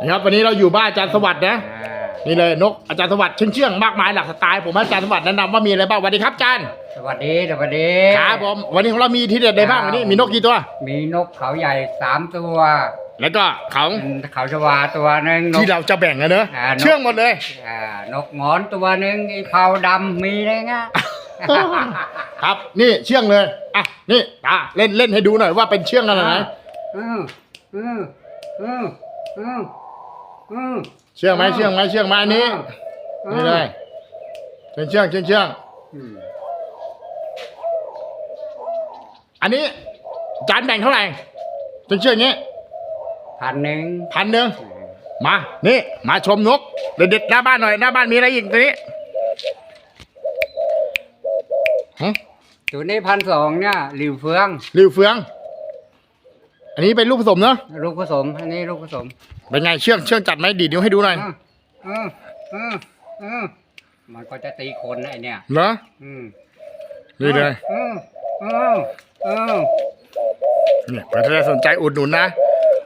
นะครับวันนี้เราอยู่บ้านอาจารย์สวัสดิ์นะอ่านี่เลยนกอาจารย์สวัสดิ์เชื่องเชื่องๆมากมายหลากสไตล์ผมให้อาจารย์สวัสดิ์แนะนำว่ามีอะไรบ้างสวัสดีครับอาจารย์สวัสดีสวัสดีครับผมวันนี้ของเรามีที่เด็ดอะไรบ้างวันนี้มีนกกี่ตัว มีนกเขาใหญ่สามตัว แล้วก็เขาเป็นเขาชวาตัวหนึ่งนกที่เราจะแบ่งกันเนอะอ่านกเชื่องหมดเลยอ่านกหงอนตัวหนึ่งไอ้เผาดำมีอะไรเงี้ยครับนี่เชื่องเลยอะนี่อะเล่นเล่นให้ดูหน่อยว่าเป็นเชื่องขนาดไหนอืมอืมอืมอืม อืม เชื่องไหมเชื่องไหมเชื่องไหมอันนี้นี่เลยเชื่องเชื่องเชื่องเชื่องอืมอันนี้จานแบ่งเท่าไหร่เชื่องเชื่องอย่างงี้พันหนึ่งพันหนึ่งมานี่มาชมนกเด็ดๆหน้าบ้านหน่อยหน้าบ้านมีอะไรอีกตัวนี้หึตัวนี้พันสองเนี่ยหลิวเฟืองริวเฟือง อันนี้เป็นลูกผสมเนอะลูกผสม อันนี้ลูกผสมเป็นไงเชื่องเชื่องจัดไหมดีดนิ้วให้ดูหน่อยอืมอืมอืมอืมมันก็จะตีคนนะไอเนี่ยเหรออืมนี่เลยอืมอืมอืมเนี่ยถ้าสนใจอุดหนุนนะ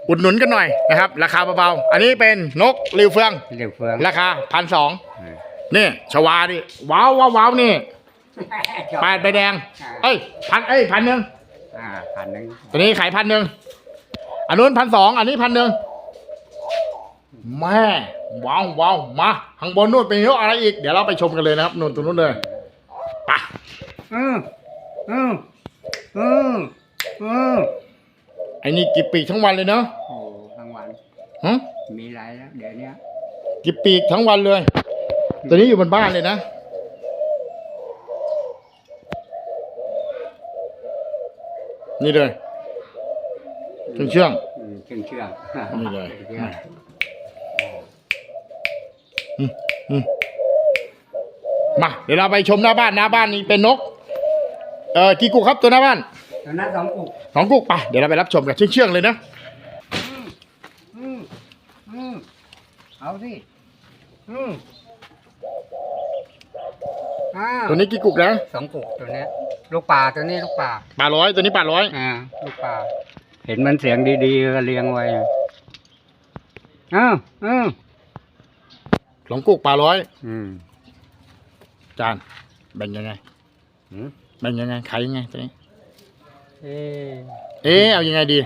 อุดหนุนกันหน่อยนะครับ ราคาเบาๆอันนี้เป็นนกริวเฟืองเหลียวเฟืองราคาพันสองนี่ชวาดิว้าวว้าวว้าวนี่แปดใบแดง เอ้ยพันเอ้ยพันหนึ่งอ่าพันหนึ่งตัวนี้ขายพันหนึ่ง อันนู้นพันสองอันนี้พันหนึ่งแม่ว้าวว้าวมาข้างบนนู่นเป็นนกอะไรอีก เดี๋ยวเราไปชมกันเลยนะครับนู่นตรงนู้นเลยไปอืมอืมอืมอืมไอ้นี่กิบปีกทั้งวันเลยเนาะโอ้ทั้งวันหึมีอะไรแล้วเดี๋ยวเนี้ยกิบปีกทั้งวันเลย ตัวนี้อยู่บนบ้านเลยนะนี่เลย เชื่องเชื่องอืมเชื่องเชื่องนี่เลยเชื่องมาเดี๋ยวเราไปชมหน้าบ้านหน้าบ้านนี่เป็นนก เอ่อกี่กุกครับตัวหน้าบ้านตอนนั้นสองกุกสองกุกไปเดี๋ยวเราไปรับชมกันเชื่องเชื่องๆเลยนะอืมอืมเอาสิอืมอ่าตัวนี้กี่กุกนะสองกุกตัวเนี้ยลูกป่าตัวนี้ลูกป่าปลาร้อยตัวนี้ปลาร้อยอ่าลูกป่า เห็นมันเสียงดีๆก็เลี้ยงไว้อะอ้าวอ้าวสองกุกปลาร้อยอืมจานแบ่งยังไงหืมแบ่งยังไงขายยังไงตัวนี้ เอ๊ะเอ๊ะเอายังไงดี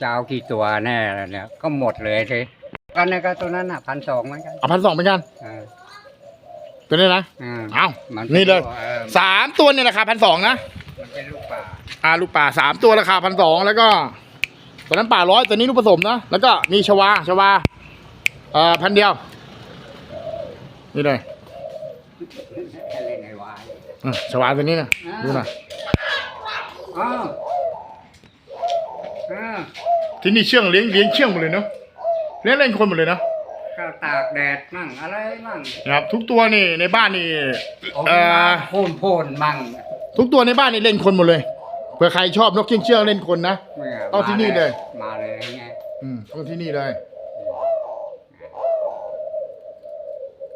จะเอากี่ตัวแน่ล่ะเนี่ย ก็หมดเลยสิกันในก็ตัวนั้นอะพันสองเหมือนกันเอาพันสองเหมือนกันอ่าตัวนี้นะ อ่าเอา มันนี่เลยออสามตัวเนี่ยราคาพันสองนะ อ่าลูกป่าสามตัวราคาพันสองแล้วก็ตัวนั้นป่าร้อยตัวนี้ลูกผสมนะแล้วก็มีชวาชวาเอ่อพันเดียว นี่เลยเล่นไอ้วายอะชวาตัวนี้นะดูหน่อยอ้าวอ้าวที่นี่เชื่องเลี้ยงเลี้ยงเชื่องหมดเลยเนาะเลี้ยงเล่นคนหมดเลยเนาะก็ตากแดดมั่งอะไรมั่งนะครับ ทุกตัวนี่ในบ้านนี่ เอ่อโพ่นโพ่นมั่ง ทุกตัวในบ้านนี่เล่นคนหมดเลย เผื่อใครชอบนกเชื่องเชื่องเล่นคนนะเนี่ยเอาที่นี่เลย มาเลยไงอืมต้องที่นี่เลย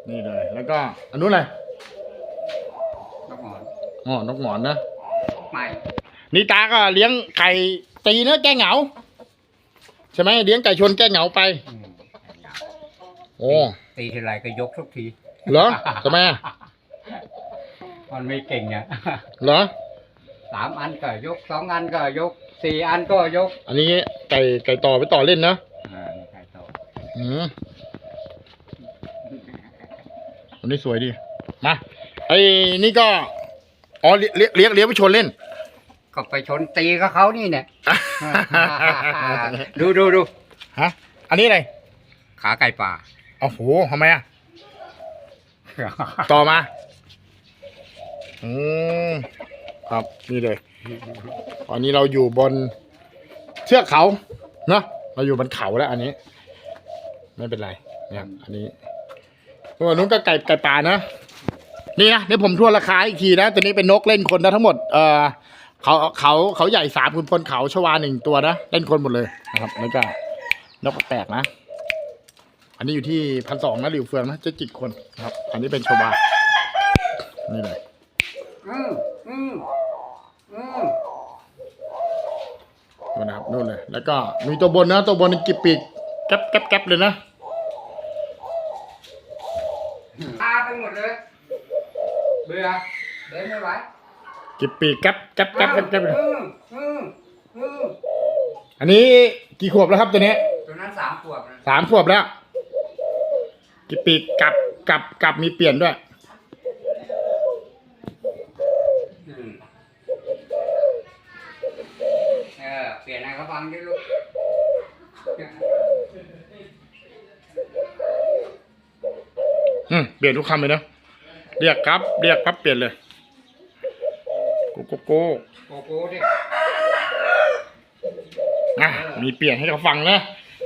นี่เลย แล้วก็ อันนู้นอะไรต้องหอนอ๋อนกหงอนนะ ไม่นี่ตาก็เลี้ยงไก่ตีเนื้อแก้เหงา ใช่ไหมเลี้ยงไก่ชนแก้เหงาไป อืมโอ้ตีทีไรก็ยกทุกที เหรอทำไมอะมันไม่เก่งอะเหรอ สามอันก็ยกสองอันก็ยกสี่อันก็ยกอันนี้ไก่ไก่ต่อไปต่อเล่นนะอ่านี่ใครโตอืมอันนี้สวยดี มาไอ้นี่ก็อ๋อเลี้ยงเลี้ยงเลี้ยงเลี้ยงไปชนเล่น ก็ไปชนตีกับเขานี่เนี่ย ดูดูดูฮะ อันนี้อะไร ขาไก่ป่าโอ้โหทำไมอะ ต่อมา อืม ครับนี่เลยตอนนี้เราอยู่บนเทือกเขาเนอะเราอยู่บนเขาแล้ว อันนี้ ไม่เป็นไรเนี่ยอันนี้ตัวนู้นก็ไก่ไก่ป่านะนี่นะเดี๋ยวผมทวนราคาอีกทีนะตัวนี้เป็นนกเล่นคนนะทั้งหมดเออเขาเขาเขาใหญ่สามคุณพลเขาชวาหนึ่งตัวนะเล่นคนหมดเลยนะครับแล้วก็นกแปลกนะ อันนี้อยู่ที่พันสองนะหลิวเฟืองนะจะจิกคนนะครับ อันนี้เป็นชวานี่เลยอืมอืมอืม โอ้ นู่นนะครับนู่นเลย แล้วก็มีตัวบนนะ ตัวบนนี่กิบปีกแก๊บแก๊บแก๊บเลยนะพาไปหมดเลยเบื่อเดินไม่ไหวกิบปีกแก๊บแก๊บแก๊บแก๊บแก๊บเลยอืมอืมอืมอันนี้กี่ขวบแล้วครับตัวเนี้ยตัวนั้นสามขวบนะสามขวบแล้วกิบปีกกลับกลับกลับมีเปลี่ยนด้วย อืมเออ เปลี่ยนให้เขาฟังดิลูกอืมเปลี่ยนทุกคำเลยนะเรียกครับ เรียกครับเปลี่ยนเลยโกโกโก้โกโก้ดิอะมีเปลี่ยนให้เขาฟังนะ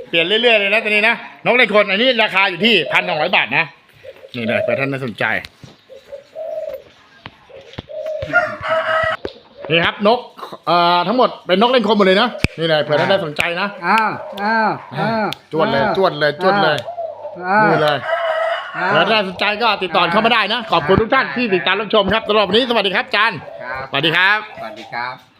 เปลี่ยนเรื่อยๆเลยนะตัวนี้นะนกในคนอันนี้ราคาอยู่ที่พันสองร้อยบาทนะนี่เลยเผื่อท่านน่าสนใจ นี่ครับนกเอ่อทั้งหมดเป็นนกเล่นคมหมดเลยนะนี่เลยเผื่อท่านได้สนใจนะอ้าวอ้าวอ้าวจวดเลยจวดเลยจวดเลยอ้าวนี่เลยอ้าวเผื่อท่านได้สนใจก็ติดต่อเข้ามาได้นะ ขอบคุณทุกท่านที่ติดตามรับชมครับสำหรับวันนี้สวัสดีครับอาจารย์ครับสวัสดีครับ สวัสดีครับ